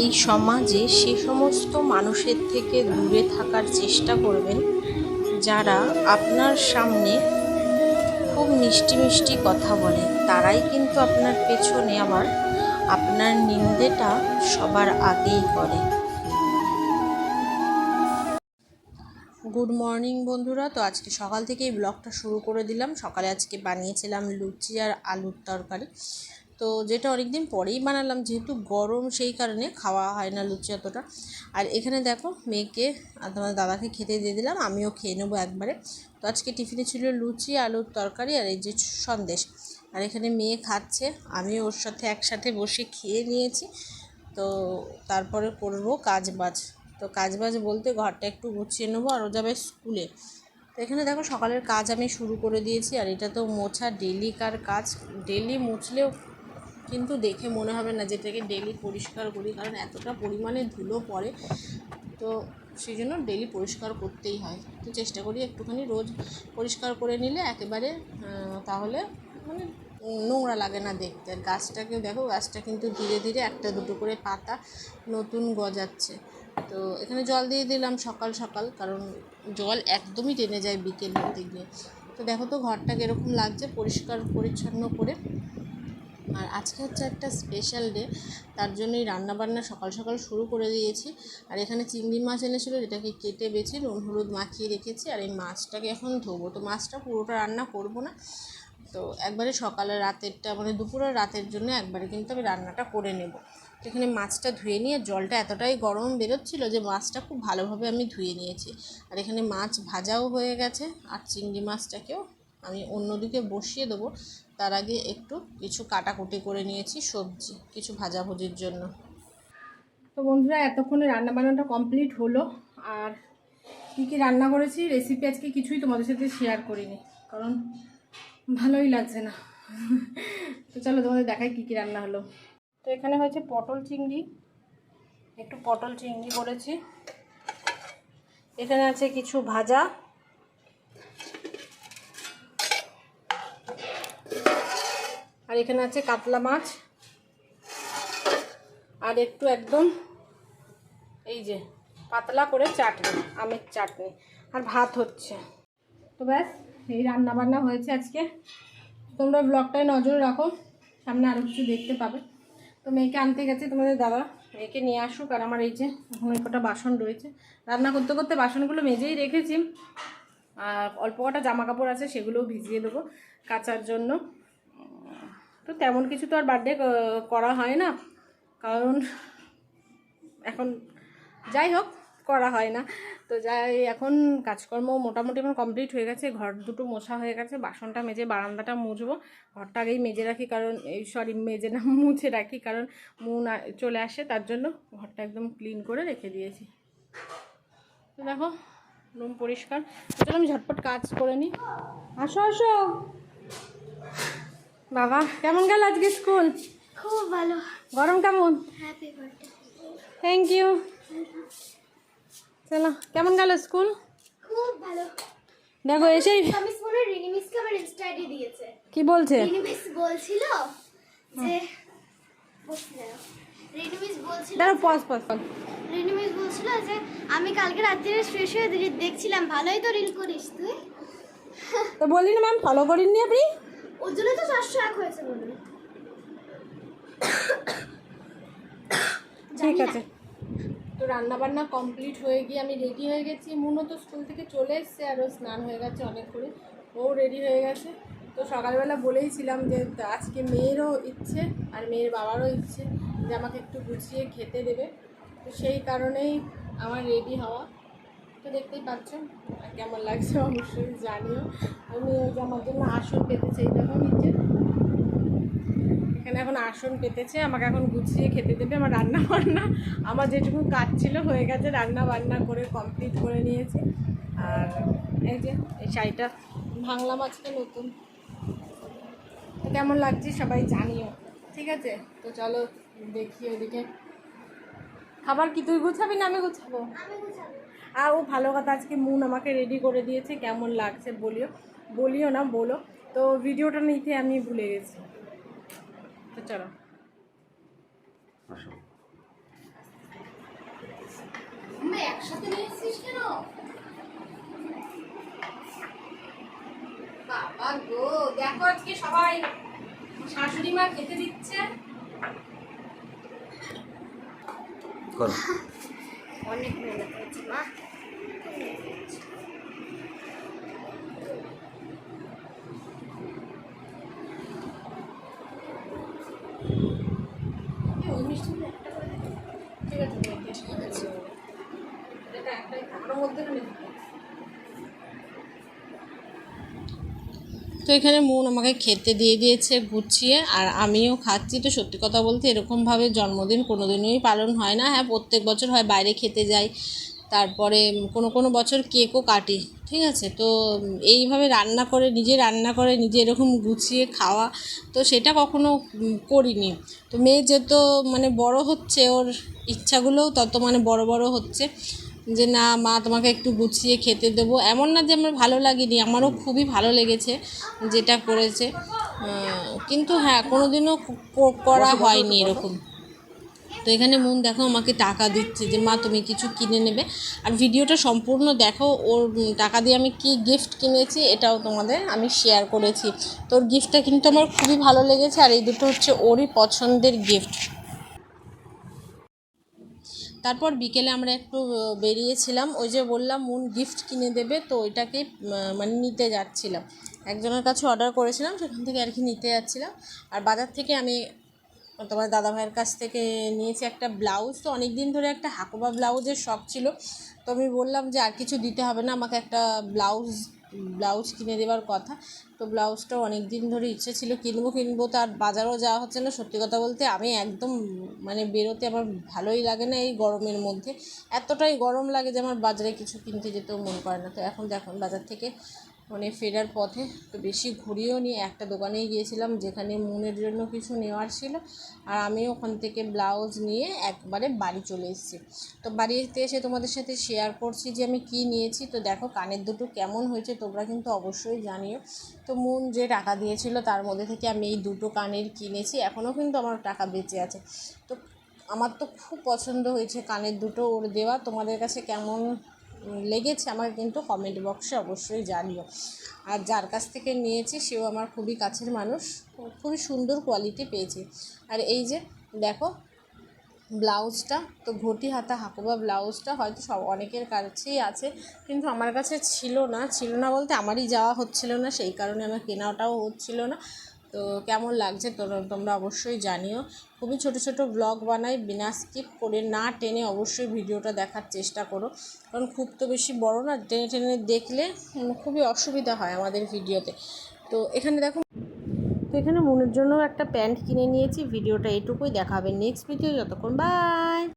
এই সমাজে সে সমস্ত মানুষের থেকে দূরে থাকার চেষ্টা করবেন যারা আপনার সামনে খুব মিষ্টি মিষ্টি কথা বলে। তারাই কিন্তু আপনার পেছনে আবার আপনার নিন্দেটা সবার আগেই করে। গুড মর্নিং বন্ধুরা। তো আজকে সকাল থেকেই ব্লগটা শুরু করে দিলাম। সকালে আজকে বানিয়েছিলাম লুচি আর আলুর তরকারি। তো যেটা অনেকদিন পরেই বানালাম, যেহেতু গরম সেই কারণে খাওয়া হয় না লুচি অতটা। আর এখানে দেখো মেয়েকে আর তোমার দাদাকে খেতে দিয়ে দিলাম, আমিও খেয়ে নেব একবারে। তো আজকে টিফিনে ছিল লুচি, আলুর তরকারি আর এই যে সন্দেশ। আর এখানে মেয়ে খাচ্ছে, আমি ওর সাথে একসাথে বসে খেয়ে নিয়েছি। তো তারপরে করব কাজ বাজ তো কাজ বাজ বলতে ঘরটা একটু গুছিয়ে নেব আর ও যাবে স্কুলে। তো এখানে দেখো সকালের কাজ আমি শুরু করে দিয়েছি, আর এটা তো মোছা, ডেলিকার কাজ। ডেলি মুছলেও কিন্তু দেখে মনে হবে না যেটাকে ডেলি পরিষ্কার করি, কারণ এতটা পরিমাণে ধুলো পড়ে। তো সেই জন্য ডেলি পরিষ্কার করতেই হয়। তো চেষ্টা করি একটুখানি রোজ পরিষ্কার করে নিলে একেবারে তাহলে মানে নোংরা লাগে না দেখতে। আর গাছটাকে দেখো, গাছটা কিন্তু ধীরে ধীরে একটা দুটো করে পাতা নতুন গজাচ্ছে। তো এখানে জল দিয়ে দিলাম সকাল সকাল, কারণ জল একদমই টেনে যায় বিকেল হতে গিয়ে। তো দেখো তো ঘরটা কীরকম লাগছে পরিষ্কার পরিচ্ছন্ন করে। আর আজকে হচ্ছে একটা স্পেশাল ডে তার জন্যই রান্নাবান্না সকাল সকাল শুরু করে দিয়েছি। আর এখানে চিংড়ি মাছ এনেছিলো যেটাকে কেটে বেছে নুন, হলুদ মাখিয়ে রেখেছি, আর এই মাছটাকে এখন ধোবো। তো মাছটা পুরোটা রান্না করব না। তো একবারে সকালে রাতেরটা মানে দুপুরের রাতের জন্য একবারে কিন্তু আমি রান্নাটা করে নেব। তো এখানে মাছটা ধুয়ে নিয়ে জলটা এতটাই গরম বেরোচ্ছিলো যে মাছটা খুব ভালোভাবে আমি ধুয়ে নিয়েছি। আর এখানে মাছ ভাজাও হয়ে গেছে, আর চিংড়ি মাছটাকেও আমি অন্যদিকে বসিয়ে দেবো। তার আগে একটু কিছু কাটাকুটি করে নিয়েছি, সবজি, কিছু ভাজাভুজির জন্য। তো বন্ধুরা, এতক্ষণে রান্না বান্নাটা কমপ্লিট হলো। আর কী কী রান্না করেছি রেসিপি আজকে কিছুই তোমাদের সাথে শেয়ার করিনি, কারণ ভালোই লাগছে না। তো চলো তোমাদের দেখাই কী কী রান্না হলো। তো এখানে হয়েছে পটল চিংড়ি, একটু পটল চিংড়ি করেছি। এখানে আছে কিছু ভাজা আর এখানে আছে কাতলা মাছ। আর একটু একদম এই যে পাতলা করে চাটনি, আমের চাটনি। আর ভাত হচ্ছে। তো ব্যাস, এই রান্না বান্না হয়েছে আজকে। তোমরা ব্লগটায় নজর রাখো, সামনে আরও কিছু দেখতে পাবে। তো মেয়েকে আনতে গেছে তোমাদের দাদা। মেয়েকে নিয়ে আসুক, আর আমার এই যে এখন কটা বাসন রয়েছে। রান্না করতে করতে বাসনগুলো মেজেই রেখেছি। আর অল্প কটা জামা কাপড় আছে, সেগুলোও ভিজিয়ে দেবো কাচার জন্য। তো তেমন কিছু তো আর বার্থডে করা হয় না। কারণ এখন যাই হোক, করা হয় না। তো যাই, এখন কাজকর্ম মোটামুটি আমার কমপ্লিট হয়ে গেছে। ঘর দুটো মোছা হয়ে গেছে, বাসনটা মেজে বারান্দাটা মুছবো। ঘরটা আগেই মেজে রাখি, কারণ এই সরি মেজে না, মুছে রাখি, কারণ মুন চলে আসে। তার জন্য ঘরটা একদম ক্লিন করে রেখে দিয়েছি। তো দেখো, রুম পরিষ্কার। চলো আমি ঝটপট কাজ করে নিই। আসো আসো। বাবা কেমন গেল আজকে স্কুল? খুব ভালো। গরম কেমন? থ্যাংক ইউ চলো কেমন গেল স্কুল? খুব ভালো। দেখো এসেই আমি রিনি মিসকে আমার ইনস্টা দিয়েছে। কি বলছে? রিনি মিস বলছিল যে বসে দাঁড়াও। রিনি মিস বলছিল দাঁড়ো pause pause pause Rini miss বলছিল যে আমি কালকে রাত্রিরে শেষ হয়ে দেখছিলাম ভালোই তো রিল করিস তুই। তো বললি না ম্যাম ফলো করিনি আপনি? ওর জন্য তো চারশো এক হয়েছে বলে ঠিক আছে। তো রান্না বান্না কমপ্লিট হয়ে গিয়ে আমি রেডি হয়ে গেছি। মূলত স্কুল থেকে চলে এসছে আর ও স্নান হয়ে গেছে অনেক করে ও রেডি হয়ে গেছে। তো সকালবেলা বলেইছিলাম যে আজকে মেয়েরও ইচ্ছে আর মেয়ের বাবারও ইচ্ছে যে আমাকে একটু গুছিয়ে খেতে দেবে। তো সেই কারণেই আমার রেডি হওয়া। তো দেখতেই পাচ্ছ কেমন লাগছে অবশ্যই জানিও। আমি ওই যে আমার জন্য আসন পেতে চাই দেখো নিচে। এখানে এখন আসন পেতেছে, আমাকে এখন গুছিয়ে খেতে দেবে আমার রান্না বান্না আমার যেটুকু কাজ ছিল হয়ে গেছে রান্না বান্না করে কমপ্লিট করে নিয়েছি। আর এই যে, এই শাড়িটা ভাঙলাম আজকে নতুন। কেমন লাগছে সবাই জানিও, ঠিক আছে? তো চলো দেখি ওদিকে। খাবার কি তুই গুছাবি না আমি গুছাবো? আমি বুঝাবো আর ও ভালো কথা আজকে মুন আমাকে রেডি করে দিয়েছে কেমন লাগছে বলিও বলিও না বলো। তো ভিডিওটা নিতে আমি ভুলে গেছি। তো চলো। একসাথে নিয়ে কেন? বাবা গো দেখো আজকে সবাই। শাশুড়ি মা খেতে দিচ্ছে। অনেক মেহনত। তো এখানে মন আমাকে খেতে দিয়ে দিয়েছে, গুছিয়ে, আর আমিও খাচ্ছি। তো সত্যি কথা বলতে এরকমভাবে জন্মদিন কোনো দিনই পালন হয় না। হ্যাঁ প্রত্যেক বছর হয় বাইরে খেতে যাই। তারপরে কোনো কোনো বছর কেকও কাটি ঠিক আছে? তো এইভাবে রান্না করে নিজে রান্না করে নিজে এরকম গুছিয়ে খাওয়া তো সেটা কখনো করিনি। তো মেয়ে যত মানে বড় হচ্ছে ওর ইচ্ছাগুলোও তত মানে বড় বড় হচ্ছে যে না মা তোমাকে একটু গুছিয়ে খেতে দেবো। এমন না যে আমার ভালো লাগেনি আমারও খুবই ভালো লেগেছে যেটা করেছে। কিন্তু হ্যাঁ কোনো দিনও করা হয়নি এরকম। তো এখানে মন দেখো আমাকে টাকা দিচ্ছে যে, মা, তুমি কিছু কিনে নেবে। আর ভিডিওটা সম্পূর্ণ দেখো, ওর টাকা দিয়ে আমি কি গিফট কিনেছি এটাও তোমাদের আমি শেয়ার করেছি। তোর গিফটটা কিন্তু আমার খুবই ভালো লেগেছে, আর এই দুটো হচ্ছে ওরই পছন্দের গিফট তারপর বিকেলে আমরা একটু বেরিয়েছিলাম, ওই যে বললাম মুন গিফট কিনে দেবে, তো ওইটাকে মানে নিতে যাচ্ছিলাম। একজনের কাছে অর্ডার করেছিলাম, সেখান থেকে আর কি নিতে যাচ্ছিলাম। আর বাজার থেকে আমি তোমার দাদা ভাইয়ের কাছ থেকে নিয়েছি একটা ব্লাউজ। তো অনেক দিন ধরে একটা হাকোবা ব্লাউজের শখ ছিল। তো আমি বললাম যে আর কিছু দিতে হবে না, আমাকে একটা ব্লাউজ ব্লাউজ কিনে দেওয়ার কথা। তো ব্লাউজটাও অনেক দিন ধরে ইচ্ছে ছিল কিনবো কিনবো তো আর বাজারও যাওয়া হচ্ছে না। সত্যি কথা বলতে আমি একদম মানে বেরোতে আমার ভালোই লাগে না এই গরমের মধ্যে। এতটাই গরম লাগে যে আমার বাজারে কিছু কিনতে যেতেও মন করে না। তো এখন দেখুন বাজার থেকে মানে ফেরার পথে তো বেশি ঘুরিয়েও নিয়ে একটা দোকানেই গিয়েছিলাম যেখানে মনের জন্য কিছু নেওয়ার ছিল। আর আমি ওখান থেকে ব্লাউজ নিয়ে একবারে বাড়ি চলে এসেছি। তো বাড়িতে এসে তোমাদের সাথে শেয়ার করছি যে আমি কি নিয়েছি। তো দেখো কানের দুটো কেমন হয়েছে, তোমরা কিন্তু অবশ্যই জানিও। তো মন যে টাকা দিয়েছিল তার মধ্যে থেকে আমি এই দুটো কানের কিনেছি। এখনও কিন্তু আমার টাকা বেঁচে আছে। তো আমার তো খুব পছন্দ হয়েছে কানের দুটো ওর দেওয়া। তোমাদের কাছে কেমন লেগেছে আমাকে কিন্তু কমেন্ট বক্সে অবশ্যই জানিও। আর যার কাছ থেকে নিয়েছি, সেও আমার খুবই কাছের মানুষ, খুবই সুন্দর কোয়ালিটি পেয়েছি। আর এই যে, দেখো, ব্লাউজটা, তো ঘটি হাতা হাকুবা ব্লাউজটা হয়তো সব অনেকের কাছেই আছে, কিন্তু আমার কাছে ছিল না। ছিল না বলতে আমারই যাওয়া হচ্ছিল না, সেই কারণে আমার কেনাটাও হচ্ছিল না। তো কেমন লাগছে তোমরা অবশ্যই জানিও। খুবই ছোট ছোট ব্লগ বানাই, বিনা স্কিপ করে না টেনে অবশ্যই ভিডিওটা দেখার চেষ্টা করো। কারণ খুব তো বেশি বড় না, টেনে টেনে দেখলে খুবই অসুবিধা হয় আমাদের ভিডিওতে। তো এখানে দেখো, তো এখানে মনের জন্য একটা প্যান্ট কিনে নিয়েছি, ভিডিওটা এটুকুই দেখাবে। নেক্সট ভিডিও যতক্ষণ বাই